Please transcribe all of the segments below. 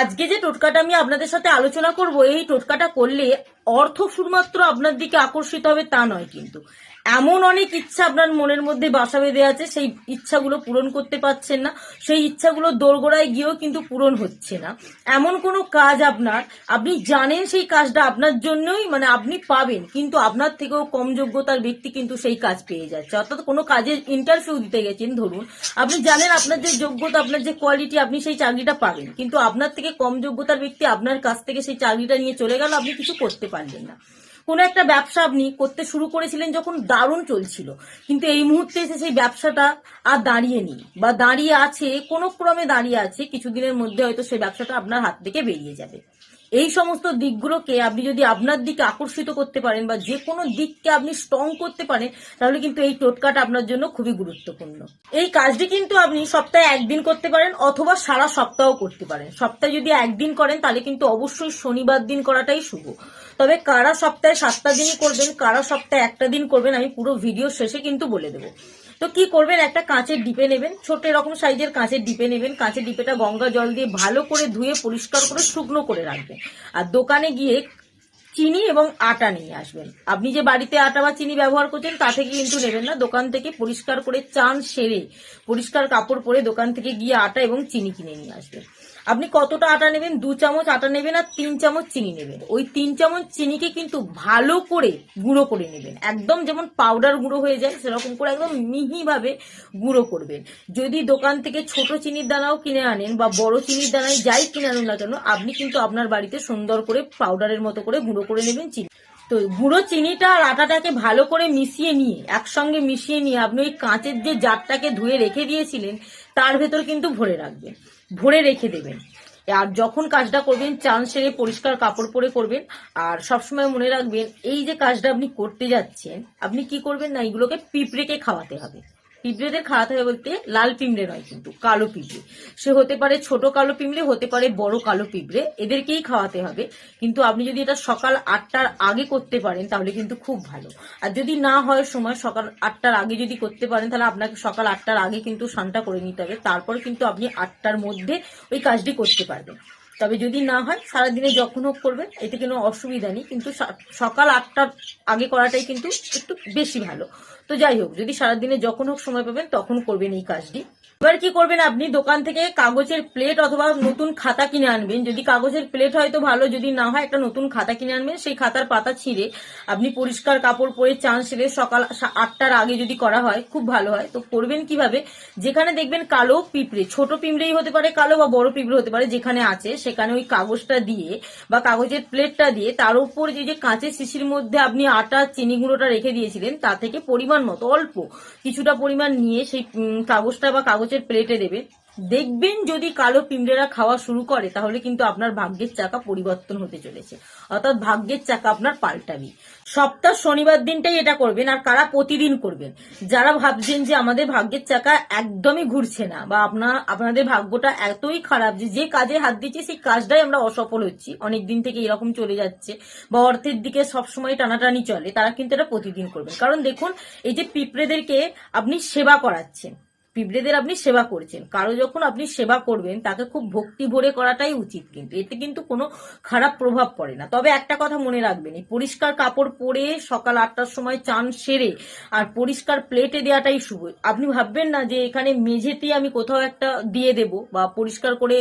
আজকে যে টোটকাটা আমি আপনাদের সাথে আলোচনা করব, এই টোটকাটা করলে অর্থ শুধুমাত্র আপনার দিকে আকর্ষিত হবে তা নয় কিন্তু। এমন অনেক ইচ্ছা আপনার মনের মধ্যে বাসা বেঁধে আছে, সেই ইচ্ছাগুলো পূরণ করতে পারছেন না, সেই ইচ্ছাগুলো দোরগোড়ায় গিয়েও কিন্তু পূরণ হচ্ছে না। এমন কোনো কাজ আপনার, আপনি জানেন সেই কাজটা আপনার জন্যই মানে আপনি পাবেন, কিন্তু আপনার থেকেও কম যোগ্যতার ব্যক্তি কিন্তু সেই কাজ পেয়ে যাচ্ছে। অর্থাৎ কোনো কাজের ইন্টারভিউ দিতে গেছেন, ধরুন, আপনি জানেন আপনার যে যোগ্যতা, আপনার যে কোয়ালিটি আপনি সেই চাকরিটা পাবেন, কিন্তু আপনার থেকে কম যোগ্যতার ব্যক্তি আপনার কাছ থেকে সেই চাকরিটা নিয়ে চলে গেল, আপনি কিছু করতে পারলেন না। কোনো একটা ব্যবসা আপনি করতে শুরু করেছিলেন যখন দারুণ চলছিল। কিন্তু এই মুহূর্তে এসে সেই ব্যবসাটা আর দাঁড়িয়ে নেই বা দাঁড়িয়ে আছে, কোনো ক্রমে দাঁড়িয়ে আছে, কিছুদিনের মধ্যে হয়তো সেই ব্যবসাটা আপনার হাত থেকে বেরিয়ে যাবে। এই সমস্ত দিকগুলোকে আপনি যদি আপনার দিকে আকর্ষিত করতে পারেন বা যে কোনো দিককে আপনি স্ট্রং করতে পারেন, তাহলে কিন্তু এই টোটকাটা আপনার জন্য খুবই গুরুত্বপূর্ণ। এই কাজটি কিন্তু আপনি সপ্তাহে একদিন করতে পারেন অথবা সারা সপ্তাহ করতে পারেন। সপ্তাহে যদি একদিন করেন, তাহলে কিন্তু অবশ্যই শনিবার দিন করাটাই শুভ। তবে কারা সপ্তাহে সাতটা দিনই করবেন, কারা সপ্তাহে একটা দিন করবেন, আমি পুরো ভিডিও শেষে কিন্তু বলে দেবো। তো কি করবেন? একটা কাঁচের ডিপে নেবেন ছোট এরকম সাইজের কাঁচের ডিপে নেবেন। কাঁচের ডিপেটা গঙ্গা জল দিয়ে ভালো করে ধুয়ে পরিষ্কার করে শুকনো করে রাখবেন। আর দোকানে গিয়ে চিনি এবং আটা নিয়ে আসবেন। আপনি যে বাড়িতে আটা বা চিনি ব্যবহার করছেন, তা থেকে কিন্তু নেবেন না। দোকান থেকে পরিষ্কার করে চান সেরে পরিষ্কার কাপড় পরে দোকান থেকে গিয়ে আটা এবং চিনি কিনে নিয়ে আসবেন। আপনি কতটা আটা নেবেন? দু চামচ আটা নেবেন আর তিন চামচ চিনি নেবেন। ওই তিন চামচ চিনিকে কিন্তু ভালো করে গুঁড়ো করে নেবেন। একদম যেমন পাউডার গুঁড়ো হয়ে যায়, সেরকম করে একদম মিহিভাবে গুঁড়ো করবেন। যদি দোকান থেকে ছোট চিনির দানাও কিনে আনেন বা বড় চিনির দানায় যাই কিনে আনুন না কেন, আপনি কিন্তু আপনার বাড়িতে সুন্দর করে পাউডারের মতো করে গুঁড়ো করে নেবেন চিনি। তো গুঁড়ো চিনিটা আর আটাটাকে ভালো করে মিশিয়ে নিয়ে, একসঙ্গে মিশিয়ে নিয়ে আপনি ওই কাঁচের যে জারটাকে ধুয়ে রেখে দিয়েছিলেন, তার ভেতর কিন্তু ভরে রাখবেন। ভরে রেখে দেবেন। আর যখন কাজটা করবেন, চান সেরে পরিষ্কার কাপড় পরে করবেন। আর সবসময় মনে রাখবেন, এই যে কাজটা আপনি করতে যাচ্ছেন, আপনি কি করবেন না এইগুলোকে পিঁপড়েকে খাওয়াতে হবে। পিঁপড়েদের খাওয়াতে হবে বলতে লাল পিঁপড়ে নয় কিন্তু, কালো পিঁপড়ে। সে হতে পারে ছোট কালো পিঁপড়ে, হতে পারে বড় কালো পিঁপড়ে, এদেরকেই খাওয়াতে হবে। কিন্তু আপনি যদি এটা সকাল আটটার আগে করতে পারেন, তাহলে কিন্তু খুব ভালো। আর যদি না হয় সময়, সকাল আটটার আগে যদি করতে পারেন, তাহলে আপনাকে সকাল আটটার আগে কিন্তু স্নানটা করে নিতে হবে। তারপর কিন্তু আপনি আটটার মধ্যে ওই কাজটি করতে পারবেন। তবে যদি না হয়, সারাদিনে যখন হোক করবেন এতে কোনো অসুবিধা নেই। কিন্তু সকাল আটটার আগে করাটাই কিন্তু একটু বেশি ভালো। তো যাই হোক, যদি সারাদিনে যখন হোক সময় পাবেন, তখন করবেন এই কাজটি। এবার কি করবেন আপনি? দোকান থেকে কাগজের প্লেট অথবা নতুন খাতা কিনে আনবেন। যদি কাগজের প্লেট হয় তো ভালো, যদি না হয় একটা নতুন খাতা কিনে আনবেন। সেই খাতার পাতা ছিঁড়ে আপনি পরিষ্কার কাপড় পরে চান সেরে সকাল আটটার আগে যদি করা হয়, খুব ভালো হয়। তো করবেন কীভাবে? যেখানে দেখবেন কালো পিঁপড়ে, ছোট পিঁপড়েই হতে পারে কালো বা বড় পিঁপড়ে হতে পারে যেখানে আছে সেখানে ওই কাগজটা দিয়ে বা কাগজের প্লেটটা দিয়ে তার উপর যে যে কাঁচের শিশির মধ্যে আপনি আটা, চিনি গুঁড়োটা রেখে দিয়েছিলেন, তা থেকে পরিমাণ মতো, অল্প কিছুটা পরিমাণ নিয়ে সেই কাগজটা বা কাগজের প্লেটে দেবে। দেখবেন যদি কালো পিঁপড়েরা খাওয়া শুরু করে, তাহলে কিন্তু আপনার ভাগ্যের চাকা পরিবর্তন হতে চলেছে। অর্থাৎ ভাগ্যের চাকা আপনার পাল্টাবি। সপ্তাহ, শনিবার দিনটাই এটা করবেন, আর কারা প্রতিদিন করবেন? যারা ভাবছেন যে আমাদের ভাগ্যের চাকা একদমই ঘুরছে না, বা আপনার আপনাদের ভাগ্যটা এতই খারাপ যে যে কাজে হাত দিচ্ছি, সেই কাজটাই আমরা অসফল হচ্ছি। অনেক দিন থেকে এরকম চলে যাচ্ছে, বা অর্থের দিকে সবসময় টানাটানি চলে, তারা কিন্তু এটা প্রতিদিন করবেন। কারণ দেখুন, এই যে পিঁপড়েদেরকে আপনি সেবা করাচ্ছেন পিঁপড়েদের আপনি সেবা করছেন। কারও যখন আপনি সেবা করবেন, তাকে খুব ভক্তি ভরে করাটাই উচিত কিন্তু। এতে কিন্তু কোনো খারাপ প্রভাব পড়ে না। তবে একটা কথা মনে রাখবেন, এই পরিষ্কার কাপড় পরে সকাল আটটার সময় চান সেরে আর পরিষ্কার প্লেটে দেওয়াটাই শুভ। আপনি ভাববেন না যে এখানে মেঝেতে আমি কোথাও একটা দিয়ে দেব বা পরিষ্কার করে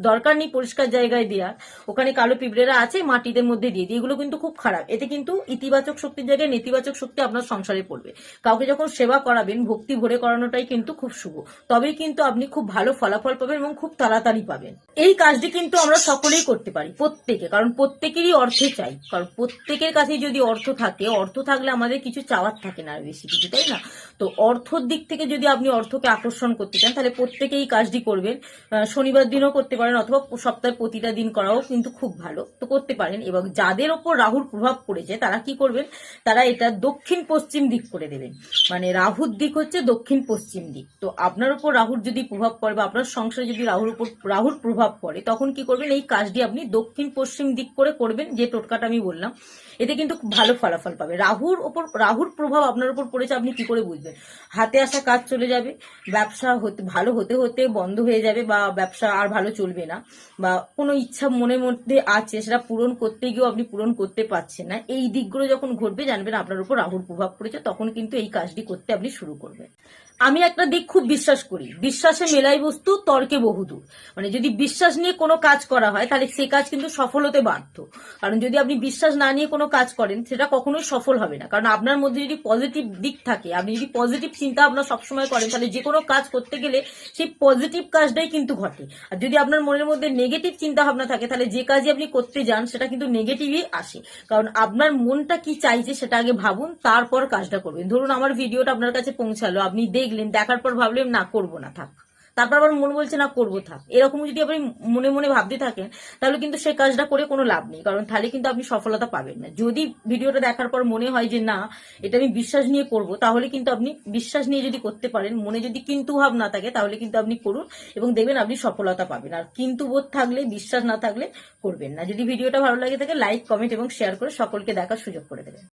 দরকার নেই পরিষ্কার জায়গায় দেওয়ার। ওখানে কালো পিঁপড়েরা আছে, মাটিদের মধ্যে দিয়ে দিই। এগুলো কিন্তু খুব খারাপ। এতে কিন্তু ইতিবাচক শক্তির জায়গায় নেতিবাচক শক্তি আপনার সংসারে পড়বে। কাউকে যখন সেবা করাবেন, ভক্তি ভরে করানোটাই কিন্তু খুব শুভ। তবেই কিন্তু আপনি খুব ভালো ফলাফল পাবেন এবং খুব তাড়াতাড়ি পাবেন। এই কাজটি কিন্তু আমরা সকলেই করতে পারি, প্রত্যেকে। কারণ প্রত্যেকেরই অর্থে চাই। কারণ প্রত্যেকের কাছে যদি অর্থ থাকে, অর্থ থাকলে আমাদের কিছু চাওয়ার থাকে না আর বেশি কিছু, তাই না? তো অর্থর দিক থেকে যদি আপনি অর্থকে আকর্ষণ করতে চান, তাহলে প্রত্যেকেই কাজটি করবেন। শনিবার দিনও করতে পারেন। অথবা সপ্তাহে প্রতিটা দিন করাও কিন্তু খুব ভালো। তো করতে পারেন এবং যাদের ওপর রাহুর প্রভাব পড়েছে, তারা কি করবেন? তারা এটা দক্ষিণ পশ্চিম দিক করে দেবেন। মানে রাহুর দিক হচ্ছে দক্ষিণ পশ্চিম দিক। তো আপনার উপর রাহুর যদি প্রভাব পড়ে বা আপনার সংসারে যদি রাহুর উপর রাহুর প্রভাব পড়ে, তখন কি করবেন? এই কাজটি আপনি দক্ষিণ পশ্চিম দিক করে করবেন, যে টোটকাটা আমি বললাম। এতে কিন্তু ভালো ফলাফল পাবে। রাহুর ওপর, রাহুর প্রভাব আপনার উপর পড়েছে, আপনি কি করে বুঝবেন? হাতে আসা কাজ চলে যাবে, ব্যবসা হতে, ভালো হতে হতে বন্ধ হয়ে যাবে বা ব্যবসা আর ভালো চলবে ঘটবে না বা কোনো ইচ্ছা মনের মধ্যে আছে সেটা পূরণ করতে গিয়েও আপনি পূরণ করতে পারছেন না, এই দিকগুলো যখন ঘটবে জানবেন আপনার উপর রাহুর প্রভাব পড়েছে, তখন কিন্তু এই কাজটি করতে আপনি শুরু করবেন। আমি একটা দিক খুব বিশ্বাস করি, বিশ্বাসে মেলাই বস্তু, তর্কে বহুদূর। মানে যদি বিশ্বাস নিয়ে কোনো কাজ করা হয়, তাহলে সে কাজ কিন্তু সফল হতে বাধ্য। কারণ যদি আপনি বিশ্বাস না নিয়ে কোনো কাজ করেন, সেটা কখনোই সফল হবে না। কারণ আপনার মধ্যে যদি পজিটিভ দিক থাকে, আপনি যদি পজিটিভ চিন্তা ভাবনা সবসময় করেন, তাহলে যে কোনো কাজ করতে গেলে সেই পজিটিভ কাজটাই কিন্তু ঘটে। আর যদি আপনার মনের মধ্যে নেগেটিভ চিন্তা ভাবনা থাকে, তাহলে যে কাজে আপনি করতে যান, সেটা কিন্তু নেগেটিভই আসে। কারণ আপনার মনটা কি চাইছে সেটা আগে ভাবুন, তারপর কাজটা করবেন। ধরুন আমার ভিডিওটা আপনার কাছে পৌঁছালো, আপনি দেখলেন, দেখার পর ভাবলেন, না, করব না, থাক। তারপর আবার মন বলছে, না, করব, থাক। এরকম যদি আপনি মনে মনে ভাবতে থাকেন, তাহলে কিন্তু সেই কাজটা করে কোনো লাভ নেই। কারণ তাহলে কিন্তু আপনি সফলতা পাবেন না। যদি ভিডিওটা দেখার পর মনে হয় যে, না, এটা আমি বিশ্বাস নিয়ে করব, তাহলে কিন্তু আপনি বিশ্বাস নিয়ে যদি করতে পারেন, মনে যদি কিন্তু ভাব না থাকে, তাহলে কিন্তু আপনি করুন এবং দেখবেন আপনি সফলতা পাবেন। আর কিন্তু বোধ থাকলে, বিশ্বাস না থাকলে করবেন না। যদি ভিডিওটা ভালো লাগে থাকে, লাইক, কমেন্ট এবং শেয়ার করে সকলকে দেখার সুযোগ করে দেবেন।